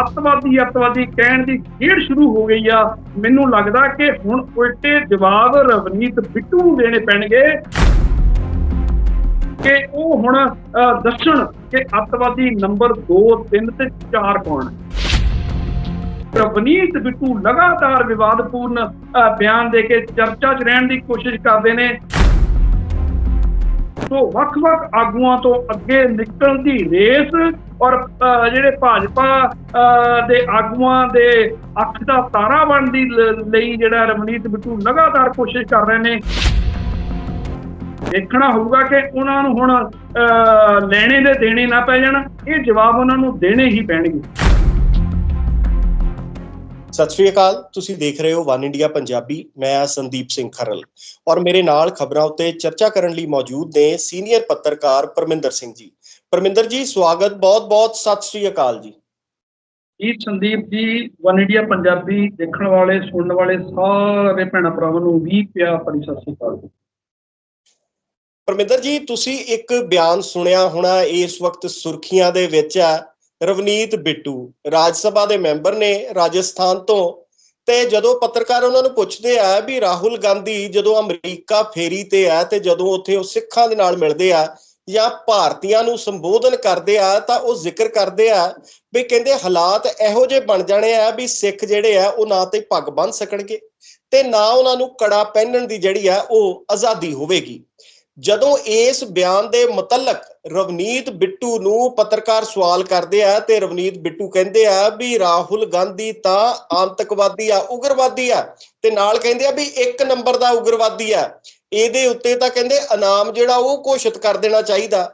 ਅੱਤਵਾਦੀ ਅੱਤਵਾਦੀ ਕਹਿਣ ਦੀ ਖੇਡ ਸ਼ੁਰੂ ਹੋ ਗਈ ਆ। ਮੈਨੂੰ ਲੱਗਦਾ ਕਿ ਹੁਣ ਉਲਟੇ ਜਵਾਬ ਰਵਨੀਤ ਬਿੱਟੂ ਨੂੰ ਦੇਣੇ ਪੈਣਗੇ। ਕਿ ਉਹ ਹੁਣ ਅਹ, ਦੱਸਣ ਕਿ ਅੱਤਵਾਦੀ ਨੰਬਰ 2 3 ਤੇ 4 ਕੌਣ ਹੈ ਰਵਨੀਤ ਬਿੱਟੂ ਲਗਾਤਾਰ ਵਿਵਾਦਪੂਰਨ ਅਹ, ਬਿਆਨ ਦੇ ਕੇ ਚਰਚਾ 'ਚ ਰਹਿਣ ਦੀ ਕੋਸ਼ਿਸ਼ ਕਰਦੇ ਨੇ। ਸੋ ਵੱਖ-ਵੱਖ ਆਗੂਆਂ ਤੋਂ ਅੱਗੇ ਨਿਕਲਣ ਦੀ ਰੇਸ ਔਰ ਜਿਹੜੇ ਭਾਜਪਾ ਦੇ ਆਗੂਆਂ ਦੇ ਅੱਖ ਦਾ ਤਾਰਾ ਬਣਨ ਦੀ ਲਈ ਜਿਹੜਾ ਰਵਨੀਤ ਬਿੱਟੂ ਲਗਾਤਾਰ ਕੋਸ਼ਿਸ਼ ਕਰ ਰਹੇ ਨੇ। ਦੇਖਣਾ ਹੋਊਗਾ ਕਿ ਉਹਨਾਂ ਨੂੰ ਹੁਣ ਅਹ, ਲੈਣੇ ਦੇ ਦੇਣੇ ਨਾ ਪੈ ਜਾਣ ਇਹ ਜਵਾਬ ਉਹਨਾਂ ਨੂੰ ਦੇਣੇ ਹੀ ਪੈਣਗੇ। ਸਤਿ ਸ਼੍ਰੀ ਅਕਾਲ ਤੁਸੀਂ ਦੇਖ ਰਹੇ ਹੋ ਵਨ ਇੰਡੀਆ ਪੰਜਾਬੀ ਮੈਂ ਹਾਂ ਸੰਦੀਪ ਸਿੰਘ ਖਰਲ। ਔਰ ਮੇਰੇ ਨਾਲ ਖਬਰਾਂ ਉੱਤੇ ਚਰਚਾ ਕਰਨ ਲਈ ਮੌਜੂਦ ਨੇ ਸੀਨੀਅਰ ਪੱਤਰਕਾਰ ਪਰਮਿੰਦਰ ਸਿੰਘ ਜੀ। ਪਰਮਿੰਦਰ ਜੀ ਸਵਾਗਤ ਬਹੁਤ-ਬਹੁਤ ਸਤਿ ਸ਼੍ਰੀ ਅਕਾਲ ਜੀ। ਜੀ ਸੰਦੀਪ ਜੀ ਵਨ ਇੰਡੀਆ ਪੰਜਾਬੀ ਦੇਖਣ ਵਾਲੇ ਸੁਣਨ ਵਾਲੇ ਸਾਰੇ ਭੈਣਾਂ ਭਰਾਵਾਂ ਨੂੰ ਵੀ ਪਿਆਰ ਭਰੀ ਸਤਿ ਸ਼੍ਰੀ ਅਕਾਲ ਪਰਮਿੰਦਰ ਜੀ ਤੁਸੀਂ ਇੱਕ ਬਿਆਨ ਸੁਣਿਆ ਹੋਣਾ ਇਸ ਵਕਤ ਸੁਰਖੀਆਂ ਦੇ ਵਿੱਚ ਹੈ। ਰਵਨੀਤ ਬਿੱਟੂ ਰਾਜ ਸਭਾ ਦੇ ਮੈਂਬਰ ਨੇ ਰਾਜਸਥਾਨ ਤੋਂ ਤੇ ਜਦੋਂ ਪੱਤਰਕਾਰ ਉਹਨਾਂ ਨੂੰ ਪੁੱਛਦੇ ਆ ਵੀ ਰਾਹੁਲ ਗਾਂਧੀ ਜਦੋਂ ਅਮਰੀਕਾ ਫੇਰੀ ਤੇ ਆ ਤੇ ਜਦੋਂ ਉੱਥੇ ਉਹ ਸਿੱਖਾਂ ਦੇ ਨਾਲ ਮਿਲਦੇ ਆ ਜਾਂ ਭਾਰਤੀਆਂ ਨੂੰ ਸੰਬੋਧਨ ਕਰਦੇ ਆ ਤਾਂ ਉਹ ਜ਼ਿਕਰ ਕਰਦੇ ਆ ਵੀ ਕਹਿੰਦੇ ਹਾਲਾਤ ਇਹੋ ਜਿਹੇ ਬਣ ਜਾਣੇ ਆ ਵੀ ਸਿੱਖ ਜਿਹੜੇ ਆ ਉਹ ਨਾ ਤੇ ਪੱਗ ਬੰਨ ਸਕਣਗੇ ਤੇ ਨਾ ਉਹਨਾਂ ਨੂੰ ਕੜਾ ਪਹਿਨਣ ਦੀ ਜਿਹੜੀ ਆ ਉਹ ਆਜ਼ਾਦੀ ਹੋਵੇਗੀ। ਜਦੋਂ ਇਸ ਬਿਆਨ ਦੇ ਮੁਤਲਕ ਰਵਨੀਤ ਬਿੱਟੂ ਨੂੰ ਪੱਤਰਕਾਰ ਸਵਾਲ ਕਰਦੇ ਆ ਤੇ ਰਵਨੀਤ ਬਿੱਟੂ ਕਹਿੰਦੇ ਆ ਵੀ ਰਾਹੁਲ ਗਾਂਧੀ ਤਾਂ ਆਤੰਕਵਾਦੀ ਆ, ਉਗਰਵਾਦੀ ਆ ਤੇ ਨਾਲ ਕਹਿੰਦੇ ਆ ਵੀ ਇੱਕ ਨੰਬਰ ਦਾ ਉਗਰਵਾਦੀ ਆ। ਇਹਦੇ ਉੱਤੇ ਤਾਂ ਕਹਿੰਦੇ ਇਨਾਮ ਜਿਹੜਾ ਉਹ ਘੋਸ਼ਿਤ ਕਰ ਦੇਣਾ ਚਾਹੀਦਾ।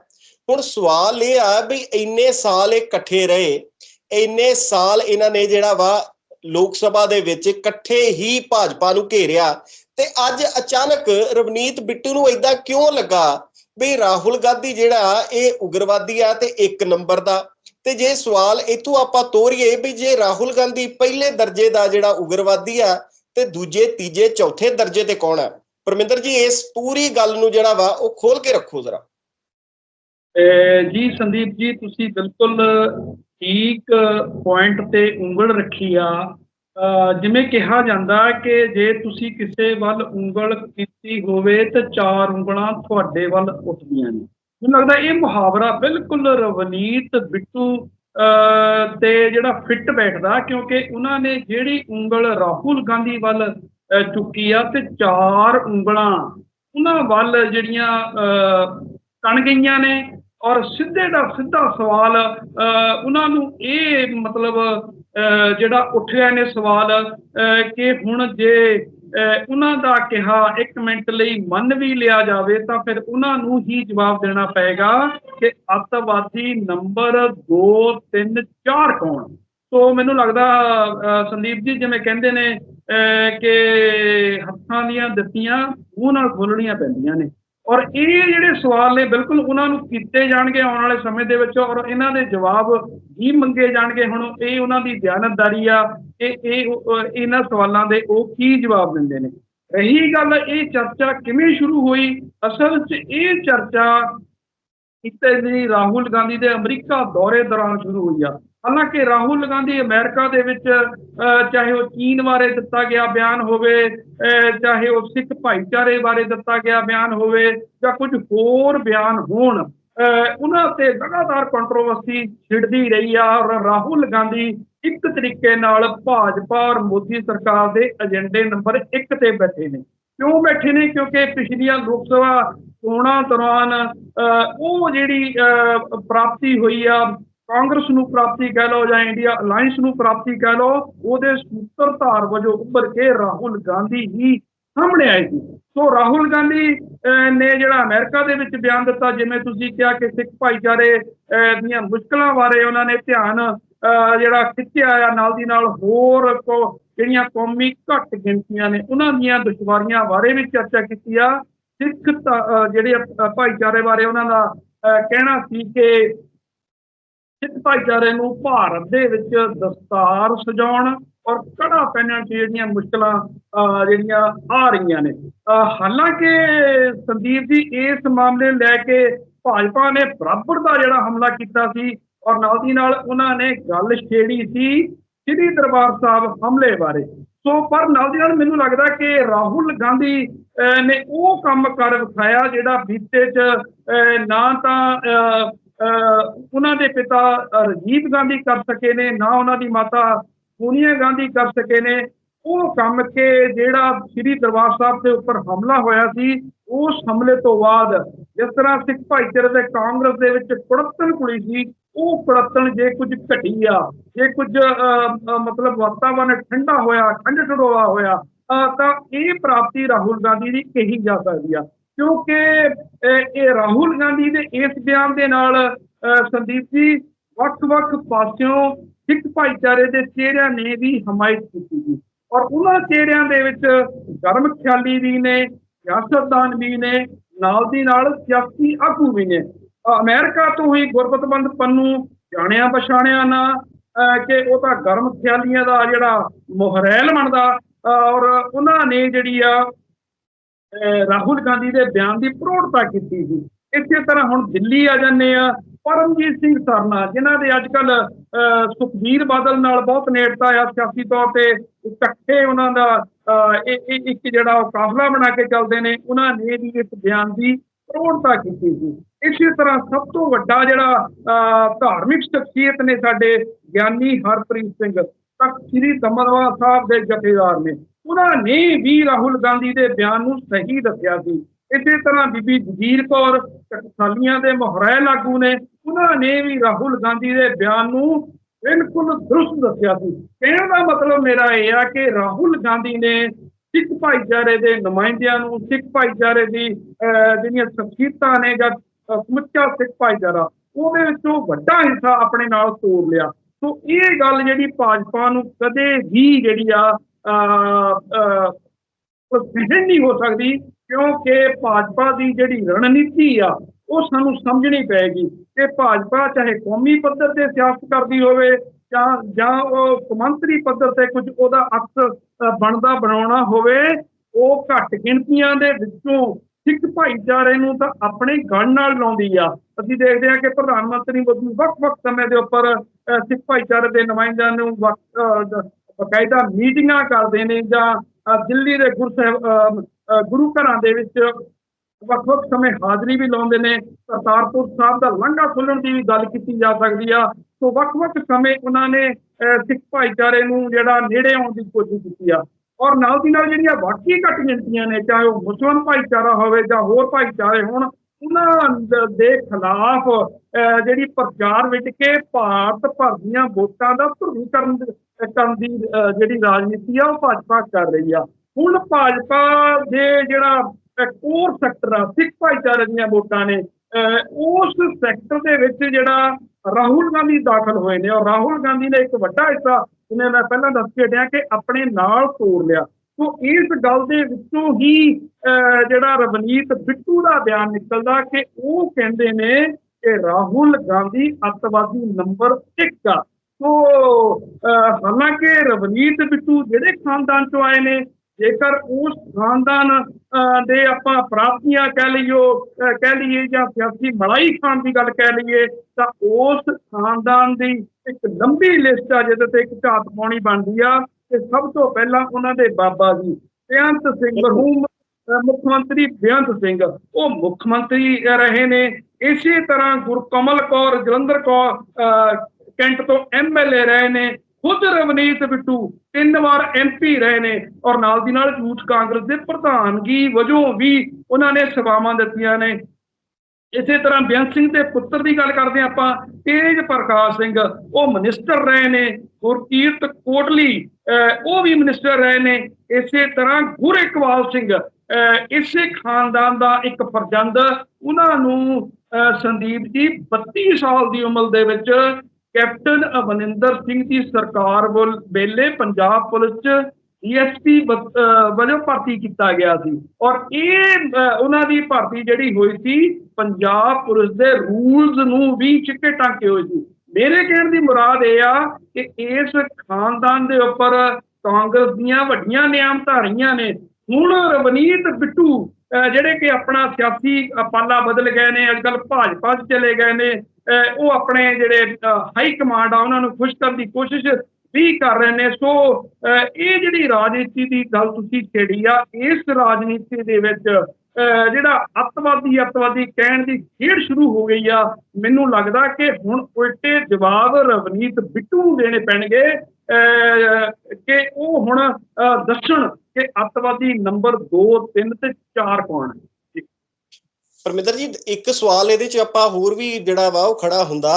ਹੁਣ ਸਵਾਲ ਇਹ ਆ ਵੀ ਇੰਨੇ ਸਾਲ ਇਹ ਇਕੱਠੇ ਰਹੇ, ਇੰਨੇ ਸਾਲ ਇਹਨਾਂ ਨੇ ਜਿਹੜਾ ਵਾ ਲੋਕ ਸਭਾ ਦੇ ਵਿੱਚ ਇਕੱਠੇ ਹੀ ਭਾਜਪਾ ਨੂੰ ਘੇਰਿਆ ਤੇ ਅੱਜ ਅਚਾਨਕ ਰਵਨੀਤ ਬਿੱਟੂ ਨੂੰ ਇਦਾਂ ਕਿਉਂ ਲੱਗਾ? ਵੀ ਰਾਹੁਲ ਗਾਂਧੀ ਜਿਹੜਾ ਇਹ ਉਗਰਵਾਦੀ ਆ ਤੇ ਇੱਕ ਨੰਬਰ ਦਾ। ਤੇ ਜੇ ਸਵਾਲ ਇਥੋਂ ਆਪਾਂ ਤੋਰੀਏ ਵੀ ਜੇ ਰਾਹੁਲ ਗਾਂਧੀ ਪਹਿਲੇ ਦਰਜੇ ਦਾ ਜਿਹੜਾ ਉਗਰਵਾਦੀ ਆ ਤੇ ਦੂਜੇ, ਤੀਜੇ, ਚੌਥੇ ਦਰਜੇ ਤੇ ਕੌਣ ਆ? ਪਰਮਿੰਦਰ ਜੀ, ਇਸ ਪੂਰੀ ਗੱਲ ਨੂੰ ਜਿਹੜਾ ਵਾ ਉਹ ਖੋਲ ਕੇ ਰੱਖੋ ਜ਼ਰਾ। ਅਹ ਜੀ ਸੰਦੀਪ ਜੀ, ਤੁਸੀਂ ਬਿਲਕੁਲ ਠੀਕ ਪੁਆਇੰਟ ਤੇ ਉਂਗਲ ਰੱਖੀ ਆ। ਜਿਵੇਂ ਕਿਹਾ ਜਾਂਦਾ ਕਿ ਜੇ ਤੁਸੀਂ ਕਿਸੇ ਵੱਲ ਉਂਗਲ ਕੀਤੀ ਹੋਵੇ ਤਾਂ ਚਾਰ ਉਂਗਲਾਂ ਤੁਹਾਡੇ ਵੱਲ ਉੱਠਦੀਆਂ ਨੇ। ਮੈਨੂੰ ਲੱਗਦਾ ਇਹ ਮੁਹਾਵਰਾ ਬਿਲਕੁਲ ਰਵਨੀਤ ਬਿੱਟੂ ਤੇ ਜਿਹੜਾ ਫਿੱਟ ਬੈਠਦਾ ਕਿਉਂਕਿ ਉਹਨਾਂ ਨੇ ਜਿਹੜੀ ਉਂਗਲ ਰਾਹੁਲ ਗਾਂਧੀ ਵੱਲ ਅਹ ਚੁੱਕੀ ਆ ਤੇ ਚਾਰ ਉਂਗਲਾਂ ਉਹਨਾਂ ਵੱਲ ਜਿਹੜੀਆਂ ਅਹ ਕਣ ਗਈਆਂ ਨੇ ਔਰ ਸਿੱਧੇ ਦਾ ਸਿੱਧਾ ਸਵਾਲ ਅਹ, ਉਹਨਾਂ ਨੂੰ ਇਹ ਮਤਲਬ ਅਹ, ਜਿਹੜਾ ਉੱਠਿਆ ਨੇ ਸਵਾਲ ਅਹ, ਕਿ ਹੁਣ ਜੇ ਅਹ, ਉਹਨਾਂ ਦਾ ਕਿਹਾ ਇੱਕ ਮਿੰਟ ਲਈ ਮੰਨ ਵੀ ਲਿਆ ਜਾਵੇ ਤਾਂ ਫਿਰ ਉਹਨਾਂ ਨੂੰ ਹੀ ਜਵਾਬ ਦੇਣਾ ਪਏਗਾ ਕਿ ਅੱਤਵਾਦੀ ਨੰਬਰ 2 3 4 ਕੌਣ? ਸੋ ਮੈਨੂੰ ਲੱਗਦਾ ਸੰਦੀਪ ਜੀ ਜਿਵੇਂ ਕਹਿੰਦੇ ਨੇ ਅਹ, ਕਿ ਹੱਥਾਂ ਦੀਆਂ ਦਿੱਤੀਆਂ ਮੂੰਹ ਨਾਲ ਖੋਲਣੀਆਂ ਪੈਂਦੀਆਂ ਨੇ। ਔਰ ਇਹ ਜਿਹੜੇ ਸਵਾਲ ਨੇ ਬਿਲਕੁਲ ਉਹਨਾਂ ਨੂੰ ਕੀਤੇ ਜਾਣਗੇ ਆਉਣ ਵਾਲੇ ਸਮੇਂ ਦੇ ਵਿੱਚ ਔਰ ਇਹਨਾਂ ਦੇ ਜਵਾਬ ਹੀ ਮੰਗੇ ਜਾਣਗੇ। ਹੁਣ ਇਹ ਉਹਨਾਂ ਦੀ ਦਿਆਨਤਦਾਰੀ ਆ ਕਿ ਇਹ ਇਹਨਾਂ ਸਵਾਲਾਂ ਦੇ ਉਹ ਕੀ ਜਵਾਬ ਦਿੰਦੇ ਨੇ? ਰਹੀ ਗੱਲ ਇਹ ਚਰਚਾ ਕਿਵੇਂ ਸ਼ੁਰੂ ਹੋਈ? ਅਸਲ 'ਚ ਇਹ ਚਰਚਾ ਕਿਤੇ ਜਿਹੜੀ ਰਾਹੁਲ ਗਾਂਧੀ ਦੇ ਅਮਰੀਕਾ ਦੌਰੇ ਦੌਰਾਨ ਸ਼ੁਰੂ ਹੋਈ ਆ। ਹਾਲਾਂਕਿ ਰਾਹੁਲ ਗਾਂਧੀ ਅਮਰੀਕਾ ਦੇ ਵਿੱਚ ਅਹ, ਚਾਹੇ ਉਹ ਚੀਨ ਬਾਰੇ ਦਿੱਤਾ ਗਿਆ ਬਿਆਨ ਹੋਵੇ ਅਹ, ਚਾਹੇ ਉਹ ਸਿੱਖ ਭਾਈਚਾਰੇ ਬਾਰੇ ਦਿੱਤਾ ਗਿਆ ਬਿਆਨ ਹੋਵੇ ਜਾਂ ਕੁਝ ਹੋਰ ਬਿਆਨ ਹੋਣ ਅਹ, ਉਹਨਾਂ ਤੇ ਲਗਾਤਾਰ ਕੰਟਰੋਵਰਸੀ ਛਿੜਦੀ ਰਹੀ ਆ ਔਰ ਰਾਹੁਲ ਗਾਂਧੀ ਇੱਕ ਤਰੀਕੇ ਨਾਲ ਭਾਜਪਾ ਔਰ ਮੋਦੀ ਸਰਕਾਰ ਦੇ ਏਜੰਡੇ ਨੰਬਰ 1 ਤੇ ਬੈਠੇ ਨੇ। ਕਿਉਂ ਬੈਠੇ ਨੇ? ਕਿਉਂਕਿ ਪਿਛਲੀਆਂ ਲੋਕ ਸਭਾ ਚੋਣਾਂ ਦੌਰਾਨ ਅਹ, ਉਹ ਜਿਹੜੀ ਅਹ, ਪ੍ਰਾਪਤੀ ਹੋਈ ਆ ਕਾਂਗਰਸ ਨੂੰ ਪ੍ਰਾਪਤੀ ਕਹਿ ਲਓ ਜਾਂ ਇੰਡੀਆ ਅਲਾਈਅੰਸ ਨੂੰ ਪ੍ਰਾਪਤੀ ਕਹਿ ਲਓ ਉਹਦੇ ਸੂਤਰਧਾਰ ਵਜੋਂ ਉੱਭਰ ਕੇ ਰਾਹੁਲ ਗਾਂਧੀ ਹੀ ਸਾਹਮਣੇ ਆਏ ਸੀ। ਸੋ ਰਾਹੁਲ ਗਾਂਧੀ ਨੇ ਜਿਹੜਾ ਅਮਰੀਕਾ ਦੇ ਵਿੱਚ ਬਿਆਨ ਦਿੱਤਾ ਜਿਵੇਂ ਤੁਸੀਂ ਕਿਹਾ ਕਿ ਸਿੱਖ ਭਾਈਚਾਰੇ ਦੀਆਂ ਮੁਸ਼ਕਲਾਂ ਬਾਰੇ ਉਹਨਾਂ ਨੇ ਧਿਆਨ ਅਹ, ਜਿਹੜਾ ਖਿੱਚਿਆ ਆ ਨਾਲ ਦੀ ਨਾਲ ਹੋਰ ਜਿਹੜੀਆਂ ਕੌਮੀ ਘੱਟ ਗਿਣਤੀਆਂ ਨੇ ਉਹਨਾਂ ਦੀਆਂ ਦੁਸ਼ਵਾਰੀਆਂ ਬਾਰੇ ਵੀ ਚਰਚਾ ਕੀਤੀ ਆ। ਸਿੱਖ ਤਾਂ, ਜਿਹੜੇ ਭਾਈਚਾਰੇ ਬਾਰੇ ਉਹਨਾਂ ਦਾ ਅਹ, ਕਹਿਣਾ ਸੀ ਕਿ ਸਿੱਖ ਭਾਈਚਾਰੇ ਨੂੰ ਭਾਰਤ ਦੇ ਵਿੱਚ ਦਸਤਾਰ ਸਜਾਉਣ ਔਰ ਕੜਾ ਪਹਿਨਣ 'ਚ ਜਿਹੜੀਆਂ ਮੁਸ਼ਕਲਾਂ ਅਹ, ਜਿਹੜੀਆਂ ਆ ਰਹੀਆਂ ਨੇ। ਹਾਲਾਂਕਿ ਸੰਦੀਪ ਜੀ ਇਸ ਮਾਮਲੇ ਲੈ ਕੇ ਭਾਜਪਾ ਨੇ ਬਰਾਬਰ ਦਾ ਜਿਹੜਾ ਹਮਲਾ ਕੀਤਾ ਸੀ ਔਰ ਨਾਲ ਦੀ ਨਾਲ ਉਹਨਾਂ ਨੇ ਗੱਲ ਛੇੜੀ ਸੀ ਸ੍ਰੀ ਦਰਬਾਰ ਸਾਹਿਬ ਹਮਲੇ ਬਾਰੇ। ਸੋ ਪਰ ਨਾਲ ਦੀ ਨਾਲ ਮੈਨੂੰ ਲੱਗਦਾ ਕਿ ਰਾਹੁਲ ਗਾਂਧੀ ਅਹ, ਨੇ ਉਹ ਕੰਮ ਕਰ ਵਿਖਾਇਆ ਜਿਹੜਾ ਬੀਤੇ ਚ ਅਹ, ਨਾ ਤਾਂ ਅਹ, ਉਹਨਾਂ ਦੇ ਪਿਤਾ ਅਹ, ਰਾਜੀਵ ਗਾਂਧੀ ਕਰ ਸਕੇ ਨੇ ਨਾ ਉਹਨਾਂ ਦੀ ਮਾਤਾ ਸੋਨੀਆ ਗਾਂਧੀ ਕਰ ਸਕੇ ਨੇ। ਉਹ ਕੰਮ ਕੇ ਜਿਹੜਾ ਸ੍ਰੀ ਦਰਬਾਰ ਸਾਹਿਬ ਦੇ ਉੱਪਰ ਹਮਲਾ ਹੋਇਆ ਸੀ ਉਸ ਹਮਲੇ ਤੋਂ ਬਾਅਦ ਜਿਸ ਤਰ੍ਹਾਂ ਸਿੱਖ ਭਾਈਚਾਰੇ ਦੇ ਕਾਂਗਰਸ ਦੇ ਵਿੱਚ ਕੁੜੱਤਣ ਕੁੜੀ ਸੀ ਉਹ ਕੁੜੱਤਣ ਜੇ ਕੁਝ ਘਟੀ ਆ ਜੇ ਕੁਝ ਅਹ, ਮਤਲਬ ਵਾਤਾਵਰਨ ਠੰਡਾ ਹੋਇਆ ਠੰਡ ਠੜੋਆ ਹੋਇਆ ਤਾਂ ਇਹ ਪ੍ਰਾਪਤੀ ਰਾਹੁਲ ਗਾਂਧੀ ਦੀ ਕਹੀ ਜਾ ਸਕਦੀ ਆ। ਕਿਉਂਕਿ ਇਹ ਰਾਹੁਲ ਗਾਂਧੀ ਦੇ ਇਸ ਬਿਆਨ ਦੇ ਨਾਲ ਸੰਦੀਪ ਜੀ, ਵੱਖ-ਵੱਖ ਪਾਸਿਓਂ ਸਿੱਖ ਭਾਈਚਾਰੇ ਦੇ ਚਿਹਰਿਆਂ ਨੇ ਵੀ ਹਮਾਇਤ ਕੀਤੀ ਸੀ। ਔਰ ਉਹਨਾਂ ਚਿਹਰਿਆਂ ਦੇ ਵਿੱਚ ਗਰਮ ਖਿਆਲੀ ਵੀ ਨੇ, ਸਿਆਸਤਦਾਨ ਵੀ ਨੇ, ਨਾਲ ਦੀ ਨਾਲ ਸਿਆਸੀ ਆਗੂ ਵੀ ਨੇ। ਅਹ, ਅਮਰੀਕਾ ਤੋਂ ਹੀ ਗੁਰਬਤਬੰਦ ਪੰਨੂ ਜਾਣਿਆ ਪਛਾਣਿਆ ਨਾ, ਅਹ, ਕਿ ਉਹ ਤਾਂ ਗਰਮ ਖਿਆਲੀਆਂ ਦਾ ਜਿਹੜਾ ਮੁਹਰੈਲ ਬਣਦਾ ਔਰ ਉਹਨਾਂ ਨੇ ਜਿਹੜੀ ਆ ਰਾਹੁਲ ਗਾਂਧੀ ਦੇ ਬਿਆਨ ਦੀ ਪ੍ਰੋੜਤਾ ਕੀਤੀ ਸੀ। ਇਸੇ ਤਰ੍ਹਾਂ ਹੁਣ ਦਿੱਲੀ ਆ ਜਾਂਦੇ ਆ ਪਰਮਜੀਤ ਸਿੰਘ ਸਰਨਾ ਜਿਨ੍ਹਾਂ ਦੇ ਅੱਜ ਕੱਲ ਸੁਖਬੀਰ ਬਾਦਲ ਨਾਲ ਬਹੁਤ ਨੇੜਤਾ ਆ ਸਿਆਸੀ ਤੌਰ ਤੇ ਇਕੱਠੇ ਉਹਨਾਂ ਦਾ ਇੱਕ ਜਿਹੜਾ ਉਹ ਕਾਫਲਾ ਬਣਾ ਕੇ ਚੱਲਦੇ ਨੇ ਉਹਨਾਂ ਨੇ ਵੀ ਇਸ ਬਿਆਨ ਦੀ ਪ੍ਰੋੜਤਾ ਕੀਤੀ ਸੀ। ਇਸੇ ਤਰ੍ਹਾਂ ਸਭ ਤੋਂ ਵੱਡਾ ਜਿਹੜਾ ਅਹ, ਧਾਰਮਿਕ ਸ਼ਖਸੀਅਤ ਨੇ ਸਾਡੇ ਗਿਆਨੀ ਹਰਪ੍ਰੀਤ ਸਿੰਘ ਤਖਤ ਸ੍ਰੀ ਦਮਦਮਾ ਸਾਹਿਬ ਦੇ ਜਥੇਦਾਰ ਨੇ। ਉਹਨਾਂ ਨੇ ਵੀ ਰਾਹੁਲ ਗਾਂਧੀ ਦੇ ਬਿਆਨ ਨੂੰ ਸਹੀ ਦੱਸਿਆ ਸੀ। ਇਸੇ ਤਰ੍ਹਾਂ ਬੀਬੀ ਜਗੀਰ ਕੌਰ ਟਕਸਾਲੀਆਂ ਦੇ ਮੋਹਰੇ ਲਾਗੂ ਨੇ ਉਹਨਾਂ ਨੇ ਵੀ ਰਾਹੁਲ ਗਾਂਧੀ ਦੇ ਬਿਆਨ ਨੂੰ ਬਿਲਕੁਲ ਦਰੁਸਤ ਦੱਸਿਆ ਸੀ। ਕਹਿਣ ਦਾ ਮਤਲਬ ਮੇਰਾ ਇਹ ਆ ਕਿ ਰਾਹੁਲ ਗਾਂਧੀ ਨੇ ਸਿੱਖ ਭਾਈਚਾਰੇ ਦੇ ਨੁਮਾਇੰਦਿਆਂ ਨੂੰ ਸਿੱਖ ਭਾਈਚਾਰੇ ਦੀ ਅਹ, ਜਿਹੜੀਆਂ ਸ਼ਖਸੀਅਤਾਂ ਨੇ ਜਾਂ ਸਮੁੱਚਾ ਸਿੱਖ ਭਾਈਚਾਰਾ ਉਹਦੇ ਵਿੱਚੋਂ ਵੱਡਾ ਹਿੱਸਾ ਆਪਣੇ ਨਾਲ ਤੋੜ ਲਿਆ। ਸੋ ਇਹ ਗੱਲ ਜਿਹੜੀ ਭਾਜਪਾ ਨੂੰ ਕਦੇ ਵੀ ਜਿਹੜੀ ਆ ਅਹ, ਨਹੀਂ ਹੋ ਸਕਦੀ ਕਿਉਂਕਿ ਭਾਜਪਾ ਦੀ ਜਿਹੜੀ ਰਣਨੀਤੀ ਆ ਉਹ ਸਾਨੂੰ ਸਮਝਣੀ ਪਏਗੀ ਕਿ ਭਾਜਪਾ ਚਾਹੇ ਕੌਮੀ ਪੱਧਰ ਤੇ ਸਿਆਸਤ ਕਰਦੀ ਹੋਵੇ ਜਾਂ ਜਾਂ ਉਹ ਕੌਮਾਂਤਰੀ ਪੱਧਰ ਤੇ ਕੁਝ ਉਹਦਾ ਅਕਸ ਬਣਦਾ ਬਣਾਉਣਾ ਹੋਵੇ ਉਹ ਘੱਟ ਗਿਣਤੀਆਂ ਦੇ ਵਿੱਚੋਂ ਸਿੱਖ ਭਾਈਚਾਰੇ ਨੂੰ ਤਾਂ ਆਪਣੇ ਗਣ ਨਾਲ ਲਾਉਂਦੀ ਆ। ਅਸੀਂ ਦੇਖਦੇ ਹਾਂ ਕਿ ਪ੍ਰਧਾਨ ਮੰਤਰੀ ਮੋਦੀ ਵੱਖ-ਵੱਖ ਸਮੇਂ ਦੇ ਉੱਪਰ ਸਿੱਖ ਭਾਈਚਾਰੇ ਦੇ ਨੁਮਾਇੰਦਿਆਂ ਨੂੰ ਵੱਖ- ਅ, ਬਕਾਇਦਾ ਮੀਟਿੰਗਾਂ ਕਰਦੇ ਨੇ ਜਾਂ ਦਿੱਲੀ ਦੇ ਗੁਰੂ ਸਾਹਿਬ ਅ, ਗੁਰੂ ਘਰਾਂ ਦੇ ਵਿੱਚ ਵੱਖ-ਵੱਖ ਸਮੇਂ ਹਾਜ਼ਰੀ ਵੀ ਲਾਉਂਦੇ ਨੇ। ਕਰਤਾਰਪੁਰ ਸਾਹਿਬ ਦਾ ਲਾਂਘਾ ਖੋਲ੍ਹਣ ਦੀ ਵੀ ਗੱਲ ਕੀਤੀ ਜਾ ਸਕਦੀ ਆ। ਸੋ ਵੱਖ-ਵੱਖ ਸਮੇਂ ਉਹਨਾਂ ਨੇ ਸਿੱਖ ਭਾਈਚਾਰੇ ਨੂੰ ਜਿਹੜਾ ਨੇੜੇ ਆਉਣ ਦੀ ਕੋਸ਼ਿਸ਼ ਕੀਤੀ ਆ। ਔਰ ਨਾਲ ਦੀ ਨਾਲ ਜਿਹੜੀਆਂ ਬਾਕੀ ਘੱਟ ਗਿਣਤੀਆਂ ਨੇ ਚਾਹੇ ਉਹ ਮੁਸਲਮਾਨ ਭਾਈਚਾਰਾ ਹੋਵੇ ਜਾਂ ਹੋਰ ਭਾਈਚਾਰੇ ਹੋਣ ਉਹਨਾਂ ਦੇ ਖਿਲਾਫ ਅਹ, ਜਿਹੜੀ ਪ੍ਰਚਾਰ ਵਿੱਚ ਕੇ ਭਾਰਤ ਭਰ ਦੀਆਂ ਵੋਟਾਂ ਦਾ ਧਰੂਕਰਨ ਕਰਨ ਦੀ ਅਹ, ਜਿਹੜੀ ਰਾਜਨੀਤੀ ਆ ਉਹ ਭਾਜਪਾ ਕਰ ਰਹੀ ਆ। ਹੁਣ ਭਾਜਪਾ ਦੇ ਜਿਹੜਾ ਕੋਰ ਸੈਕਟਰ ਆ ਸਿੱਖ ਭਾਈਚਾਰੇ ਦੀਆਂ ਵੋਟਾਂ ਨੇ ਉਸ ਸੈਕਟਰ ਦੇ ਵਿੱਚ ਜਿਹੜਾ ਰਾਹੁਲ ਗਾਂਧੀ ਦਾਖਲ ਹੋਏ ਨੇ। ਔਰ ਰਾਹੁਲ ਗਾਂਧੀ ਨੇ ਇੱਕ ਵੱਡਾ ਹਿੱਸਾ ਜਿਵੇਂ ਮੈਂ ਪਹਿਲਾਂ ਦੱਸ ਕੇ ਹਟਿਆ ਕਿ ਆਪਣੇ ਨਾਲ ਤੋੜ ਲਿਆ। ਸੋ ਇਸ ਗੱਲ ਦੇ ਵਿੱਚੋਂ ਹੀ ਅਹ, ਜਿਹੜਾ ਰਵਨੀਤ ਬਿੱਟੂ ਦਾ ਬਿਆਨ ਨਿਕਲਦਾ ਕਿ ਉਹ ਕਹਿੰਦੇ ਨੇ ਕਿ ਰਾਹੁਲ ਗਾਂਧੀ ਅੱਤਵਾਦੀ ਨੰਬਰ 1 ਆ। ਸੋ ਅਹ, ਹਾਲਾਂਕਿ ਰਵਨੀਤ ਬਿੱਟੂ ਜਿਹੜੇ ਖਾਨਦਾਨ ਚੋਂ ਆਏ ਨੇ ਜੇਕਰ ਉਸ ਖਾਨਦਾਨ ਦੇ ਆਪਾਂ ਪ੍ਰਾਪਤੀਆਂ ਕਹਿ ਲਈਓ ਕਹਿ ਲਈਏ ਜਾਂ ਸਿਆਸੀ ਮਲਾਈ ਖਾਨ ਦੀ ਗੱਲ ਕਹਿ ਲਈਏ ਤਾਂ ਉਸ ਖਾਨਦਾਨ ਦੀ ਇੱਕ ਲੰਬੀ ਲਿਸਟ ਆ ਜਿਹਦੇ ਤੇ ਇੱਕ ਝਾਤ ਪਾਉਣੀ ਬਣਦੀ ਆ ਤੇ ਸਭ ਤੋਂ ਪਹਿਲਾਂ ਉਹਨਾਂ ਦੇ ਬਾਬਾ ਜੀ ਬੇਅੰਤ ਸਿੰਘ ਮਰਹੂਮ ਮੁੱਖ ਮੰਤਰੀ ਬੇਅੰਤ ਸਿੰਘ ਉਹ ਮੁੱਖ ਮੰਤਰੀ ਰਹੇ ਨੇ। ਇਸੇ ਤਰ੍ਹਾਂ ਗੁਰਕਮਲ ਕੌਰ ਜਲੰਧਰ ਕੌਰ ਅਹ, ਕੈਂਟ ਤੋਂ ਐਮਐਲਏ ਰਹੇ ਨੇ ਖੁਦ ਰਵਨੀਤ ਬਿੱਟੂ ਤਿੰਨ ਵਾਰ ਐਮਪੀ ਰਹੇ ਨੇ ਔਰ ਨਾਲ ਦੀ ਨਾਲ ਯੂਥ ਕਾਂਗਰਸ ਦੇ ਪ੍ਰਧਾਨਗੀ ਵਜੋਂ ਵੀ ਉਹਨਾਂ ਨੇ ਸੇਵਾਵਾਂ ਦਿੱਤੀਆਂ ਨੇ। ਇਸੇ ਤਰ੍ਹਾਂ ਬੇਅੰਤ ਸਿੰਘ ਦੇ ਪੁੱਤਰ ਦੀ ਗੱਲ ਕਰਦੇ ਹਾਂ ਆਪਾਂ ਤੇਜ ਪ੍ਰਕਾਸ਼ ਸਿੰਘ ਉਹ ਮਨਿਸਟਰ ਰਹੇ ਨੇ ਗੁਰਕੀਰਤ ਕੋਟਲੀ ਅਹ, ਉਹ ਵੀ ਮਨਿਸਟਰ ਰਹੇ ਨੇ। ਇਸੇ ਤਰ੍ਹਾਂ ਗੁਰ ਇਕਬਾਲ ਸਿੰਘ ਅਹ, ਇਸੇ ਖਾਨਦਾਨ ਦਾ ਇੱਕ ਫਰਜ਼ੰਦ ਉਹਨਾਂ ਨੂੰ ਅਹ, ਸੰਦੀਪ ਜੀ 32 ਸਾਲ ਦੀ ਉਮਰ ਦੇ ਵਿੱਚ ਕੈਪਟਨ ਅਮਰਿੰਦਰ ਸਿੰਘ ਦੀ ਸਰਕਾਰ ਵੱਲ- ਵੇਲੇ ਪੰਜਾਬ ਪੁਲਿਸ 'ਚ ਡੀਐਸਪੀ ਵਜੋਂ ਭਰਤੀ ਕੀਤਾ ਗਿਆ ਸੀ। ਔਰ ਇਹ ਉਹਨਾਂ ਦੀ ਭਰਤੀ ਜਿਹੜੀ ਹੋਈ ਸੀ, ਪੰਜਾਬ ਪੁਲਿਸ ਦੇ ਰੂਲਸ ਨੂੰ ਵੀ ਚਿੱਟੇ ਟਾਂਕੇ ਹੋਏ ਸੀ। ਮੇਰੇ ਕਹਿਣ ਦੀ ਮੁਰਾਦ ਇਹ ਆ ਕਿ ਇਸ ਖਾਨਦਾਨ ਦੇ ਉੱਪਰ ਕਾਂਗਰਸ ਦੀਆਂ ਵੱਡੀਆਂ ਨਿਯਮਤਾਂ ਰਹੀਆਂ ਨੇ। ਹੁਣ ਰਵਨੀਤ ਬਿੱਟੂ ਜਿਹੜੇ ਕਿ ਆਪਣਾ ਸਿਆਸੀ ਪਾਲਾ ਬਦਲ ਗਏ ਨੇ, ਅੱਜ ਕੱਲ ਭਾਜਪਾ 'ਚ ਚਲੇ ਗਏ ਨੇ, ਅਹ, ਉਹ ਆਪਣੇ ਜਿਹੜੇ ਹਾਈ ਕਮਾਂਡ ਆ, ਉਹਨਾਂ ਨੂੰ ਖੁਸ਼ ਕਰਨ ਦੀ ਕੋਸ਼ਿਸ਼ ਵੀ ਕਰ ਰਹੇ ਨੇ। ਸੋ ਅਹ, ਇਹ ਜਿਹੜੀ ਰਾਜਨੀਤੀ ਦੀ ਗੱਲ ਤੁਸੀਂ ਛੇੜੀ ਆ, ਇਸ ਰਾਜਨੀਤੀ ਦੇ ਵਿੱਚ, ਅਹ, ਜਿਹੜਾ ਅੱਤਵਾਦੀ ਅੱਤਵਾਦੀ ਕਹਿਣ ਦੀ ਖੇਡ ਸ਼ੁਰੂ ਹੋ ਗਈ ਆ, ਮੈਨੂੰ ਲੱਗਦਾ ਕਿ ਹੁਣ ਉਲਟੇ ਜਵਾਬ ਰਵਨੀਤ ਬਿੱਟੂ ਨੂੰ ਦੇਣੇ ਪੈਣਗੇ। ਕਿ ਉਹ ਹੁਣ ਦੱਸਣ ਕਿ ਅੱਤਵਾਦੀ ਨੰਬਰ 2 3 ਤੇ 4 ਕੌਣ ਹੈ ਪਰਮਿੰਦਰ ਜੀ, ਇੱਕ ਸਵਾਲ ਇਹਦੇ 'ਚ ਆਪਾਂ ਹੋਰ ਵੀ ਜਿਹੜਾ ਵਾ ਉਹ ਖੜਾ ਹੁੰਦਾ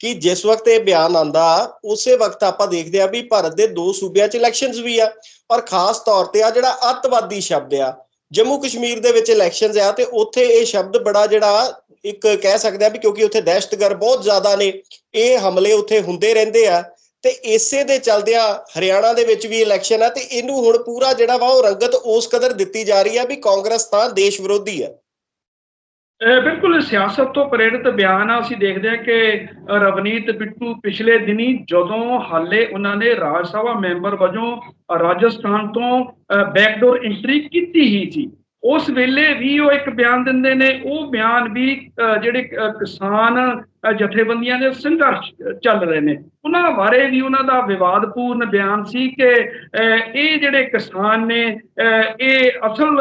ਕਿ ਜਿਸ ਵਕਤ ਇਹ ਬਿਆਨ ਆਂਦਾ, ਉਸੇ ਵਕਤ ਆਪਾਂ ਦੇਖਦੇ ਆ ਵੀ ਭਾਰਤ ਦੇ ਦੋ ਸੂਬਿਆਂ 'ਚ ਇਲੈਕਸ਼ਨਸ ਵੀ ਆ। ਔਰ ਖਾਸ ਤੌਰ ਤੇ ਆ ਜਿਹੜਾ ਅੱਤਵਾਦੀ ਸ਼ਬਦ ਆ, ਜੰਮੂ ਕਸ਼ਮੀਰ ਦੇ ਵਿੱਚ ਇਲੈਕਸ਼ਨਸ ਆ ਤੇ ਉੱਥੇ ਇਹ ਸ਼ਬਦ ਬੜਾ ਜਿਹੜਾ ਇੱਕ ਕਹਿ ਸਕਦੇ ਆ ਵੀ ਕਿਉਂਕਿ ਉੱਥੇ ਦਹਿਸ਼ਤਗਰ ਬਹੁਤ ਜ਼ਿਆਦਾ ਨੇ, ਇਹ ਹਮਲੇ ਉੱਥੇ ਹੁੰਦੇ ਰਹਿੰਦੇ ਆ। ਤੇ ਇਸੇ ਦੇ ਚਲਦਿਆਂ ਹਰਿਆਣਾ ਦੇ ਵਿੱਚ ਵੀ ਇਲੈਕਸ਼ਨ ਆ ਤੇ ਇਹਨੂੰ ਹੁਣ ਪੂਰਾ ਜਿਹੜਾ ਵਾ ਉਹ ਰੰਗਤ ਉਸ ਕਦਰ ਦਿੱਤੀ ਜਾ ਰਹੀ ਆ ਵੀ ਕਾਂਗਰਸ ਤਾਂ ਦੇਸ਼ ਵਿਰੋਧੀ ਆ। ਬਿਲਕੁਲ ਸਿਆਸਤ ਤੋਂ ਪ੍ਰੇਰਿਤ ਬਿਆਨ ਆ, ਅਸੀਂ ਦੇਖਦੇ ਹਾਂ ਕਿ ਰਵਨੀਤ ਬਿੱਟੂ ਪਿਛਲੇ ਦਿਨੀ ਜਦੋਂ ਹਾਲੇ ਉਹਨਾਂ ਨੇ ਰਾਜ ਸਭਾ ਮੈਂਬਰ ਵਜੋਂ ਰਾਜਸਥਾਨ ਤੋਂ ਬੈਕਡੋਰ ਐਂਟਰੀ ਕੀਤੀ ਹੀ ਸੀ। ਉਸ ਵੇਲੇ ਵੀ ਉਹ ਇੱਕ ਬਿਆਨ ਦਿੰਦੇ ਨੇ ਉਹ ਬਿਆਨ ਵੀ ਅ, ਜਿਹੜੇ ਕਿਸਾਨ ਜਥੇਬੰਦੀਆਂ ਦੇ ਸੰਘਰਸ਼ ਚੱਲ ਰਹੇ ਨੇ। ਉਹਨਾਂ ਬਾਰੇ ਵੀ ਉਹਨਾਂ ਦਾ ਵਿਵਾਦਪੂਰਨ ਬਿਆਨ ਸੀ ਕਿ ਇਹ ਜਿਹੜੇ ਕਿਸਾਨ ਨੇ ਇਹ ਅਸਲ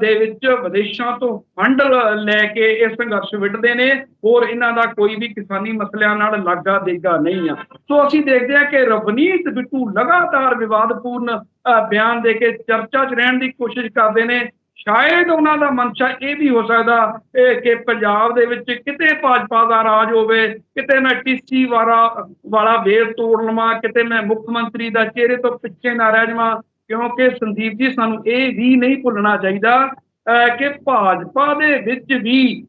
ਦੇ ਵਿੱਚ ਵਿਦੇਸ਼ਾਂ ਤੋਂ ਫੰਡ ਲੈ ਕੇ ਇਹ ਸੰਘਰਸ਼ ਵਿੱਢਦੇ ਨੇ। ਹੋਰ ਇਹਨਾਂ ਦਾ ਕੋਈ ਵੀ ਕਿਸਾਨੀ ਮਸਲਿਆਂ ਨਾਲ ਲਾਗਾ ਦੇਗਾ ਨਹੀਂ ਆ। ਸੋ ਅਸੀਂ ਦੇਖਦੇ ਹਾਂ ਕਿ ਰਵਨੀਤ ਬਿੱਟੂ ਲਗਾਤਾਰ ਵਿਵਾਦਪੂਰਨ ਬਿਆਨ ਦੇ ਕੇ ਚਰਚਾ 'ਚ ਰਹਿਣ ਦੀ ਕੋਸ਼ਿਸ਼ ਕਰਦੇ ਨੇ। ਸ਼ਾਇਦ ਉਹਨਾਂ ਦਾ ਮਨਸ਼ਾ ਇਹ ਵੀ ਹੋ ਸਕਦਾ ਕਿ ਪੰਜਾਬ ਦੇ ਵਿੱਚ ਕਿਤੇ ਭਾਜਪਾ ਦਾ ਰਾਜ ਹੋਵੇ, ਕਿਤੇ ਮੈਂ ਟੀਸੀ ਵਾਲਾ ਵਾਲਾ ਵੇਰ ਤੋੜ ਲਵਾਂ, ਕਿਤੇ ਮੈਂ ਮੁੱਖ ਮੰਤਰੀ ਦਾ ਚਿਹਰੇ ਤੋਂ ਪਿੱਛੇ ਨਾ ਰਹਿ ਜਾਵਾਂ, ਕਿਉਂਕਿ ਸੰਦੀਪ ਜੀ ਸਾਨੂੰ ਇਹ ਵੀ ਨਹੀਂ ਭੁੱਲਣਾ ਚਾਹੀਦਾ, ਅਹ ਕਿ ਭਾਜਪਾ ਦੇ ਵਿੱਚ ਵੀ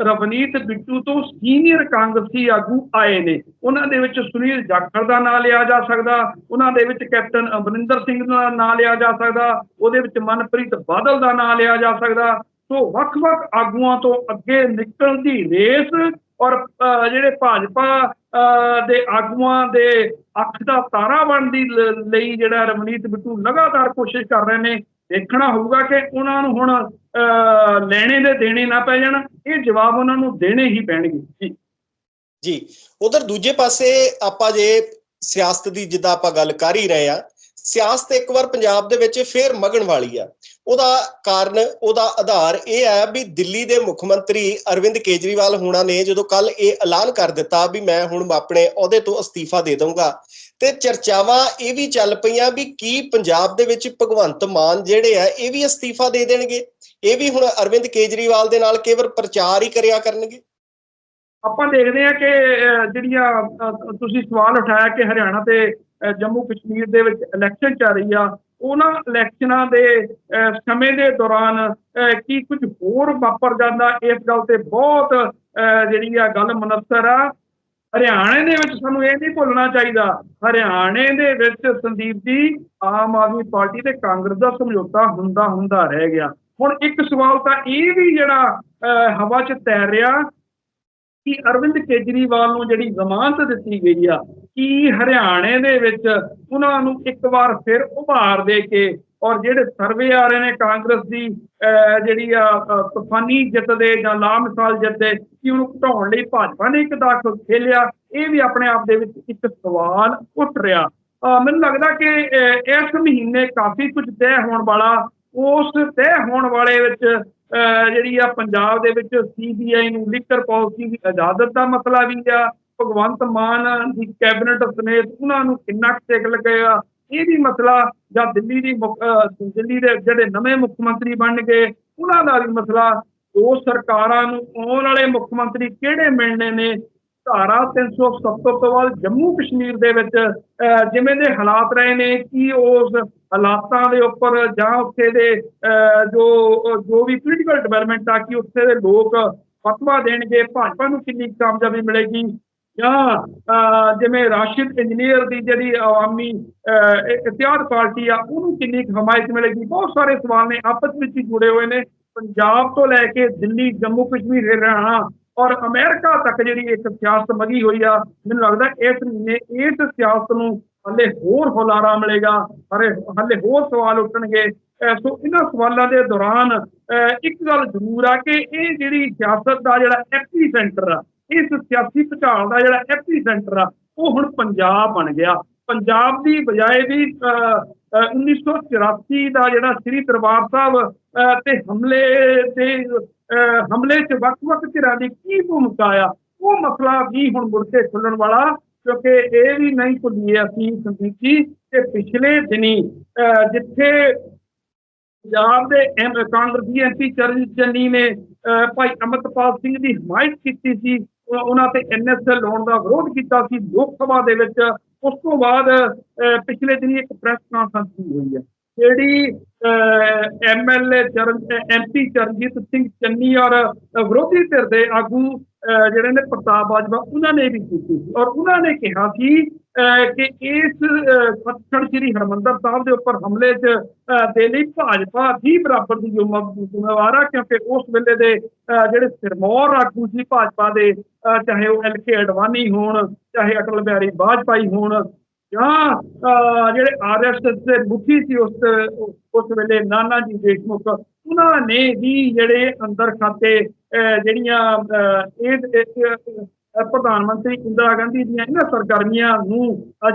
ਰਵਨੀਤ ਬਿੱਟੂ ਤੋਂ ਸੀਨੀਅਰ ਕਾਂਗਰਸੀ ਆਗੂ ਆਏ ਨੇ। ਉਹਨਾਂ ਦੇ ਵਿੱਚ ਸੁਨੀਲ ਜਾਖੜ ਦਾ ਨਾਮ ਲਿਆ ਜਾ ਸਕਦਾ ਉਹਨਾਂ ਦੇ ਵਿੱਚ ਕੈਪਟਨ ਅਮਰਿੰਦਰ ਸਿੰਘ ਦਾ ਨਾਮ ਲਿਆ ਜਾ ਸਕਦਾ ਉਹਦੇ ਵਿੱਚ ਮਨਪ੍ਰੀਤ ਬਾਦਲ ਦਾ ਨਾਮ ਲਿਆ ਜਾ ਸਕਦਾ। ਸੋ ਵੱਖ-ਵੱਖ ਆਗੂਆਂ ਤੋਂ ਅੱਗੇ ਨਿਕਲਣ ਦੀ ਰੇਸ ਔਰ ਅਹ, ਜਿਹੜੇ ਭਾਜਪਾ ਅਹ, ਦੇ ਆਗੂਆਂ ਦੇ ਅੱਖ ਦਾ ਤਾਰਾ ਬਣਨ ਦੀ ਲਈ ਜਿਹੜਾ ਰਵਨੀਤ ਬਿੱਟੂ ਲਗਾਤਾਰ ਕੋਸ਼ਿਸ਼ ਕਰ ਰਹੇ ਨੇ ਦੇਖਣਾ ਹੋਊਗਾ ਕਿ ਉਹਨਾਂ ਨੂੰ ਹੁਣ ਲੈਣੇ ਦੇ ਦੇਣੇ ਨਾ ਪੈ ਜਾਣ, ਇਹ ਜਵਾਬ ਉਹਨਾਂ ਨੂੰ ਦੇਣੇ ਹੀ ਪੈਣਗੇ। ਜੀ। ਜੀ। ਉਧਰ ਦੂਜੇ ਪਾਸੇ ਆਪਾਂ ਜੇ ਸਿਆਸਤ ਦੀ ਜਿੱਦਾਂ ਆਪਾਂ ਗੱਲ ਕਰ ਹੀ ਰਹੇ ਆ, ਸਿਆਸਤ ਇੱਕ ਵਾਰ ਪੰਜਾਬ ਦੇ ਵਿੱਚ ਫੇਰ ਮਗਣ ਵਾਲੀ ਆ। ਉਹਦਾ ਕਾਰਨ, ਉਹਦਾ ਆਧਾਰ ਇਹ ਹੈ ਵੀ ਦਿੱਲੀ ਦੇ ਮੁੱਖ ਮੰਤਰੀ ਅਰਵਿੰਦ ਕੇਜਰੀਵਾਲ ਹੋਣਾ ਨੇ ਜਦੋਂ ਕੱਲ ਇਹ ਐਲਾਨ ਕਰ ਦਿੱਤਾ ਵੀ ਮੈਂ ਹੁਣ ਆਪਣੇ ਅਹੁਦੇ ਤੋਂ ਅਸਤੀਫਾ ਦੇ ਦਊਂਗਾ ਤੇ ਚਰਚਾਵਾਂ ਇਹ ਵੀ ਚੱਲ ਪਈਆਂ ਵੀ ਕੀ ਪੰਜਾਬ ਦੇ ਵਿੱਚ ਭਗਵੰਤ ਮਾਨ ਜਿਹੜੇ ਆ ਇਹ ਵੀ ਅਸਤੀਫਾ ਦੇ ਦੇਣਗੇ। ਇਹ ਵੀ ਹੁਣ ਅਰਵਿੰਦ ਕੇਜਰੀਵਾਲ ਦੇ ਨਾਲ ਕੇਵਲ ਪ੍ਰਚਾਰ ਹੀ ਕਰਿਆ ਕਰਨਗੇ। ਆਪਾਂ ਦੇਖਦੇ ਹਾਂ ਕਿ ਜਿਹੜੀਆਂ ਤੁਸੀਂ ਸਵਾਲ ਉਠਾਇਆ ਕਿ ਹਰਿਆਣਾ ਤੇ ਜੰਮੂ ਕਸ਼ਮੀਰ ਦੇ ਵਿੱਚ ਇਲੈਕਸ਼ਨ ਚੱਲ ਰਹੀ ਆ ਉਹਨਾਂ ਇਲੈਕਸ਼ਨਾਂ ਦੇ ਸਮੇਂ ਦੇ ਦੌਰਾਨ ਕੀ ਕੁਝ ਹੋਰ ਵਾਪਰ ਜਾਂਦਾ ਇਸ ਗੱਲ ਤੇ ਬਹੁਤ ਅਹ, ਜਿਹੜੀ ਆ ਗੱਲ ਮਨਸਰ ਆ। ਹਰਿਆਣੇ ਦੇ ਵਿੱਚ ਸਾਨੂੰ ਇਹ ਨਹੀਂ ਭੁੱਲਣਾ ਚਾਹੀਦਾ। ਹਰਿਆਣੇ ਦੇ ਵਿੱਚ ਸੰਦੀਪ ਜੀ ਆਮ ਆਦਮੀ ਪਾਰਟੀ ਤੇ ਕਾਂਗਰਸ ਦਾ ਸਮਝੌਤਾ ਹੁੰਦਾ ਹੁੰਦਾ ਰਹਿ ਗਿਆ। ਹੁਣ ਇੱਕ ਸਵਾਲ ਤਾਂ ਇਹ ਵੀ ਜਿਹੜਾ ਅਹ, ਹਵਾ 'ਚ ਤੈਰ ਰਿਹਾ ਕਿ ਅਰਵਿੰਦ ਕੇਜਰੀਵਾਲ ਨੂੰ ਜਿਹੜੀ ਜ਼ਮਾਨਤ ਦਿੱਤੀ ਗਈ ਆ ਕਿ ਹਰਿਆਣੇ ਦੇ ਵਿੱਚ ਉਹਨਾਂ ਨੂੰ ਇੱਕ ਵਾਰ ਫਿਰ ਉਭਾਰ ਦੇ ਕੇ ਔਰ ਜਿਹੜੇ ਸਰਵੇ ਆ ਰਹੇ ਨੇ ਕਾਂਗਰਸ ਦੀ ਅਹ, ਜਿਹੜੀ ਆ ਅਹ, ਤੂਫਾਨੀ ਜਿੱਤ ਦੇ ਜਾਂ ਲਾਮਿਸਾਲ ਜਿੱਤ ਦੇ ਕਿ ਉਹਨੂੰ ਘਟਾਉਣ ਲਈ ਭਾਜਪਾ ਨੇ ਇੱਕ ਦਾਖਲ ਖੇਲਿਆ ਇਹ ਵੀ ਆਪਣੇ ਆਪ ਦੇ ਵਿੱਚ ਇੱਕ ਸਵਾਲ ਉੱਠ ਰਿਹਾ। ਮੈਨੂੰ ਲੱਗਦਾ ਕਿ ਇਸ ਮਹੀਨੇ ਕਾਫੀ ਕੁਝ ਤੈਅ ਹੋਣ ਵਾਲਾ ਉਸ ਤੈਅ ਹੋਣ ਵਾਲੇ ਵਿੱਚ ਅਹ ਜਿਹੜੀ ਆ ਪੰਜਾਬ ਦੇ ਵਿੱਚ ਸੀਬੀਆਈ ਨੂੰ ਲਿਕਰ ਪਾਲਿਸੀ ਦੀ ਇਜਾਜ਼ਤ ਦਾ ਮਸਲਾ ਵੀ ਆ ਭਗਵੰਤ ਮਾਨ ਦੀ ਕੈਬਨਿਟ ਸਮੇਤ ਉਹਨਾਂ ਨੂੰ ਕਿੰਨਾ ਕੁ ਟਿਕ ਲੱਗਿਆ ਇਹ ਵੀ ਮਸਲਾ ਜਾਂ ਦਿੱਲੀ ਦੀ ਮੁੱਖ- ਦਿੱਲੀ ਦੇ ਜਿਹੜੇ ਨਵੇਂ ਮੁੱਖ ਮੰਤਰੀ ਬਣ ਗਏ ਉਹਨਾਂ ਦਾ ਵੀ ਮਸਲਾ ਉਹ ਸਰਕਾਰਾਂ ਨੂੰ ਆਉਣ ਵਾਲੇ ਮੁੱਖ ਮੰਤਰੀ ਕਿਹੜੇ ਮਿਲਣੇ ਨੇ? ਧਾਰਾ 370 ਤੋਂ ਬਾਅਦ ਜੰਮੂ ਕਸ਼ਮੀਰ ਦੇ ਵਿੱਚ ਅਹ, ਜਿਵੇਂ ਦੇ ਹਾਲਾਤ ਰਹੇ ਨੇ ਕਿ ਉਸ ਹਾਲਾਤਾਂ ਦੇ ਉੱਪਰ ਜਾਂ ਉੱਥੇ ਦੇ ਅਹ, ਜੋ ਜੋ ਵੀ ਪੋਲੀਟੀਕਲ ਡਿਵੈਲਪਮੈਂਟ ਆ ਕਿ ਉੱਥੇ ਦੇ ਲੋਕ ਫਤਵਾ ਦੇਣਗੇ ਭਾਜਪਾ ਨੂੰ ਕਿੰਨੀ ਕਾਮਯਾਬੀ ਮਿਲੇਗੀ? ਜਾਂ ਅਹ, ਜਿਵੇਂ ਰਾਸ਼ਿਦ ਇੰਜੀਨੀਅਰ ਦੀ ਜਿਹੜੀ ਆਵਾਮੀ ਇਤਿਹਾਦ ਪਾਰਟੀ ਆ ਉਹਨੂੰ ਕਿੰਨੀ ਕੁ ਹਮਾਇਤ ਮਿਲੇਗੀ? ਬਹੁਤ ਸਾਰੇ ਸਵਾਲ ਨੇ ਆਪਸ ਵਿੱਚ ਹੀ ਜੁੜੇ ਹੋਏ ਨੇ। ਪੰਜਾਬ ਤੋਂ ਲੈ ਕੇ ਦਿੱਲੀ ਜੰਮੂ ਕਸ਼ਮੀਰ ਹਰਿਆਣਾ ਔਰ ਅਮਰੀਕਾ ਤੱਕ ਜਿਹੜੀ ਇੱਕ ਸਿਆਸਤ ਮਗੀ ਹੋਈ ਆ ਮੈਨੂੰ ਲੱਗਦਾ ਇਸ ਮਹੀਨੇ ਇਸ ਸਿਆਸਤ ਨੂੰ ਹਲੇ ਹੋਰ ਹੁਲਾਰਾ ਮਿਲੇਗਾ ਹਰੇ ਹਲੇ ਹੋਰ ਸਵਾਲ ਉੱਠਣਗੇ। ਸੋ ਇਹਨਾਂ ਸਵਾਲਾਂ ਦੇ ਦੌਰਾਨ ਅਹ ਇੱਕ ਗੱਲ ਜ਼ਰੂਰ ਆ ਕਿ ਇਹ ਜਿਹੜੀ ਸਿਆਸਤ ਦਾ ਜਿਹੜਾ ਐਪੀ ਸੈਂਟਰ ਆ ਇਸ ਸਿਆਸੀ ਭੁਚਾਲ ਦਾ ਜਿਹੜਾ ਐਪੀ ਆ ਉਹ ਹੁਣ ਪੰਜਾਬ ਬਣ ਗਿਆ। ਪੰਜਾਬ ਦੀ ਬਜਾਏ ਵੀ 1984 ਦਾ ਜਿਹੜਾ ਸ੍ਰੀ ਦਰਬਾਰ ਸਾਹਿਬ ਤੇ ਹਮਲੇ ਤੇ ਹਮਲੇ 'ਚ ਵੱਖ-ਵੱਖ ਧਿਰਾਂ ਦੀ ਕੀ ਭੂਮਿਕਾ ਆ ਉਹ ਮਸਲਾ ਵੀ ਹੁਣ ਮੁੜ ਕੇ ਖੁੱਲਣ ਵਾਲਾ ਕਿਉਂਕਿ ਇਹ ਵੀ ਨਹੀਂ ਭੁੱਲੀਏ ਅਸੀਂ ਸੰਦੀਪ ਜੀ ਕਿ ਪਿਛਲੇ ਦਿਨੀ ਅਹ, ਜਿੱਥੇ ਪੰਜਾਬ ਦੇ ਐਮ ਕਾਂਗਰਸੀ ਐਮਪੀ ਚਰਨਜੀਤ ਚੰਨੀ ਨੇ ਭਾਈ ਅਮਰਤਪਾਲ ਸਿੰਘ ਦੀ ਹਮਾਇਤ ਕੀਤੀ ਸੀ ਉਹਨਾਂ ਤੇ ਐਨਐਸਐਲ ਲਾਉਣ ਦਾ ਵਿਰੋਧ ਕੀਤਾ ਸੀ ਲੋਕ ਸਭਾ ਦੇ ਵਿੱਚ। ਉਸ ਤੋਂ ਬਾਅਦ ਪਿਛਲੇ ਦਿਨੀ ਇੱਕ ਪ੍ਰੈਸ ਕਾਨਫਰੰਸ ਹੋਈ ਹੈ ਜਿਹੜੀ ਐਮਐਲਏ ਚਰਨ ਐਮਪੀ ਚਰਨਜੀਤ ਸਿੰਘ ਚੰਨੀ ਔਰ ਵਿਰੋਧੀ ਧਿਰ ਦੇ ਆਗੂ ਅਹ, ਜਿਹੜੇ ਨੇ ਪ੍ਰਤਾਪ ਬਾਜਵਾ ਉਹਨਾਂ ਨੇ ਵੀ ਕੀਤੀ ਸੀ। ਔਰ ਉਹਨਾਂ ਨੇ ਕਿਹਾ ਸੀ ਕਿ ਇਸ ਅਹ, ਸ੍ਰੀ ਹਰਮੰਦਰ ਸਾਹਿਬ ਦੇ ਉੱਪਰ ਹਮਲੇ 'ਚ ਦੇ ਲਈ ਭਾਜਪਾ ਦੀ ਬਰਾਬਰ ਦੀ ਜ਼ਿੰਮੇਵਾਰ ਆ ਕਿਉਂਕਿ ਉਸ ਵੇਲੇ ਦੇ ਜਿਹੜੇ ਸਿਰਮੌਰ ਆਗੂ ਸੀ ਭਾਜਪਾ ਦੇ ਚਾਹੇ ਉਹ ਐਲ ਕੇ ਅਡਵਾਨੀ ਹੋਣ ਚਾਹੇ ਅਟਲ ਬਿਹਾਰੀ ਵਾਜਪਾਈ ਹੋਣ ਜਾਂ ਅਹ, ਜਿਹੜੇ ਆਰਐਸਐਸ ਦੇ ਮੁਖੀ ਸੀ ਉਸ ਉਸ ਵੇਲੇ ਨਾਨਾ ਜੀ ਦੇਸ਼ਮੁਖ ਉਹਨਾਂ ਨੇ ਵੀ ਜਿਹੜੇ ਅੰਦਰ ਖਾਤੇ ਅਹ, ਜਿਹੜੀਆਂ ਇਹ ਪ੍ਰਧਾਨ ਮੰਤਰੀ ਇੰਦਰਾ ਗਾਂਧੀ ਦੀਆਂ ਇਹਨਾਂ ਸਰਗਰਮੀਆਂ ਨੂੰ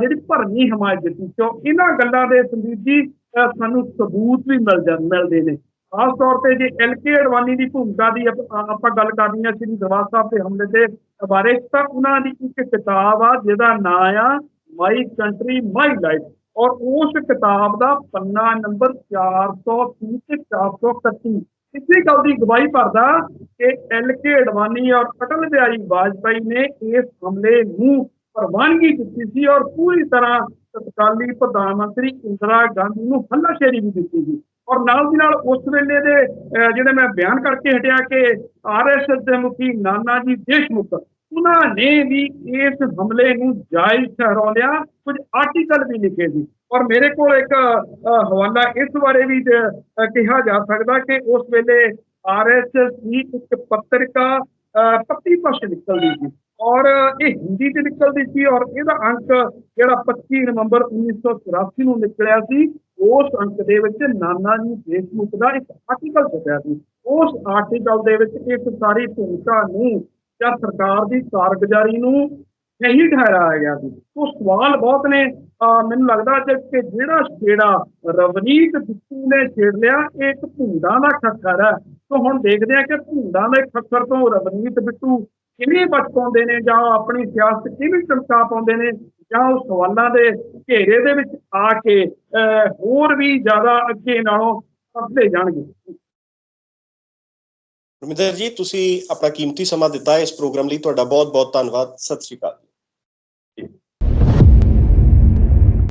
ਜਿਹੜੀ ਭਰਮੀ ਹਮਾਇਤ ਦਿੱਤੀ, ਕਿਉਂ? ਇਹਨਾਂ ਗੱਲਾਂ ਦੇ ਸੰਦੀਪ ਜੀ ਸਾਨੂੰ ਸਬੂਤ ਵੀ ਮਿਲ ਜਾਂ, ਮਿਲਦੇ ਨੇ। ਖਾਸ ਤੌਰ ਤੇ ਜੇ ਐਲ ਕੇ ਅਡਵਾਨੀ ਦੀ ਭੂਮਿਕਾ ਦੀ ਆਪਾਂ ਗੱਲ ਕਰਨੀ ਆ ਸ੍ਰੀ ਦਰਬਾਰ ਸਾਹਿਬ ਦੇ ਹਮਲੇ ਦੇ ਬਾਰੇ, ਤਾਂ ਉਹਨਾਂ ਦੀ ਇੱਕ ਕਿਤਾਬ ਆ, ਜਿਹਦਾ ਨਾਂ ਆ ਮਾਈ ਕੰਟਰੀ ਮਾਈ ਲਾਈਫ ਔਰ ਉਸ ਕਿਤਾਬ ਦਾ ਪੰਨਾ ਨੰਬਰ 430 ਤੇ 431 ਇਸੇ ਗੱਲ ਦੀ ਗਵਾਹੀ ਭਰਦਾ ਕਿ ਐਲ ਕੇ ਅਡਵਾਨੀ ਔਰ ਅਟਲ ਬਿਹਾਰੀ ਵਾਜਪਾਈ ਨੇ ਇਸ ਹਮਲੇ ਨੂੰ ਪ੍ਰਵਾਨਗੀ ਦਿੱਤੀ ਸੀ ਔਰ ਪੂਰੀ ਤਰ੍ਹਾਂ ਤਤਕਾਲੀ ਪ੍ਰਧਾਨ ਮੰਤਰੀ ਇੰਦਰਾ ਗਾਂਧੀ ਨੂੰ ਹੱਲਾਸ਼ੇਰੀ ਵੀ ਦਿੱਤੀ ਸੀ। ਔਰ ਨਾਲ ਦੀ ਨਾਲ ਉਸ ਵੇਲੇ ਦੇ ਜਿਹੜੇ ਮੈਂ ਬਿਆਨ ਕਰਕੇ ਹਟਿਆ ਕਿ ਆਰਐਸਐਸ ਦੇ ਮੁਖੀ ਨਾਨਾ ਜੀ ਦੇਸ਼ਮੁਖ ਉਹਨਾਂ ਨੇ ਵੀ ਇਸ ਹਮਲੇ ਨੂੰ ਜਾਇਜ਼ ਠਹਿਰਾਉਂਦਿਆਂ ਕੁਝ ਆਰਟੀਕਲ ਵੀ ਲਿਖੇ ਸੀ। ਔਰ ਮੇਰੇ ਕੋਲ ਇੱਕ ਹਵਾਲਾ ਇਸ ਬਾਰੇ ਵੀ ਕਿਹਾ ਜਾ ਸਕਦਾ ਕਿ ਉਸ ਵੇਲੇ ਆਰਐਸਐਸ ਦੀ ਇੱਕ ਪੱਤਰਿਕਾ ਪੱਤੀ ਭਾਸ਼ਾ ਨਿਕਲਦੀ ਸੀ। ਔਰ ਇਹ ਹਿੰਦੀ ਚ ਨਿਕਲਦੀ ਸੀ ਔਰ ਇਹਦਾ ਅੰਕ ਜਿਹੜਾ 25 ਨਵੰਬਰ 1984 ਨੂੰ ਨਿਕਲਿਆ ਸੀ, ਉਸ ਅੰਕ ਦੇ ਵਿੱਚ ਨਾਨਾ ਜੀ ਦੇਸ਼ਮੁਖ ਦਾ ਇੱਕ ਆਰਟੀਕਲ ਛਪਿਆ ਸੀ। ਉਸ ਆਰਟੀਕਲ ਦੇ ਵਿੱਚ ਇਸ ਸਾਰੀ ਭੂਮਿਕਾ ਨੂੰ ਜਾਂ ਸਰਕਾਰ ਦੀ ਕਾਰਗੁਜ਼ਾਰੀ ਨੂੰ ਸਹੀ ਠਹਿਰਾਇਆ ਗਿਆ ਸੀ। ਉਹ ਸਵਾਲ ਬਹੁਤ ਨੇ। ਮੈਨੂੰ ਲੱਗਦਾ ਕਿ ਜਿਹੜਾ ਛੇੜਾ ਰਵਨੀਤ ਬਿੱਟੂ ਨੇ ਛੇੜ ਲਿਆ ਇਹ ਇੱਕ ਭੁੰਡਾਂ ਦਾ ਖੱਖਰ ਹੈ। ਸੋ ਹੁਣ ਦੇਖਦੇ ਆ ਕਿ ਭੂੰਡਾਂ ਦੇ ਖੱਖਰ ਤੋਂ ਰਵਨੀਤ ਬਿੱਟੂ ਕਿਵੇਂ ਬਚ ਪਾਉਂਦੇ ਨੇ ਜਾਂ ਆਪਣੀ ਸਿਆਸਤ ਕਿਵੇਂ ਚਮਕਾ ਪਾਉਂਦੇ ਨੇ ਜਾਂ ਉਹ ਸਵਾਲਾਂ ਦੇ ਘੇਰੇ ਦੇ ਵਿੱਚ ਆ ਕੇ ਅਹ, ਹੋਰ ਵੀ ਜ਼ਿਆਦਾ ਅੱਗੇ ਨਾਲੋਂ ਅੱਗੇ ਜਾਣਗੇ। ਰਮਿੰਦਰ ਜੀ, ਤੁਸੀਂ ਆਪਣਾ ਕੀਮਤੀ ਸਮਾਂ ਦਿੱਤਾ ਇਸ ਪ੍ਰੋਗਰਾਮ ਲਈ, ਤੁਹਾਡਾ ਬਹੁਤ ਬਹੁਤ ਧੰਨਵਾਦ। ਸਤਿ ਸ਼੍ਰੀ ਅਕਾਲ।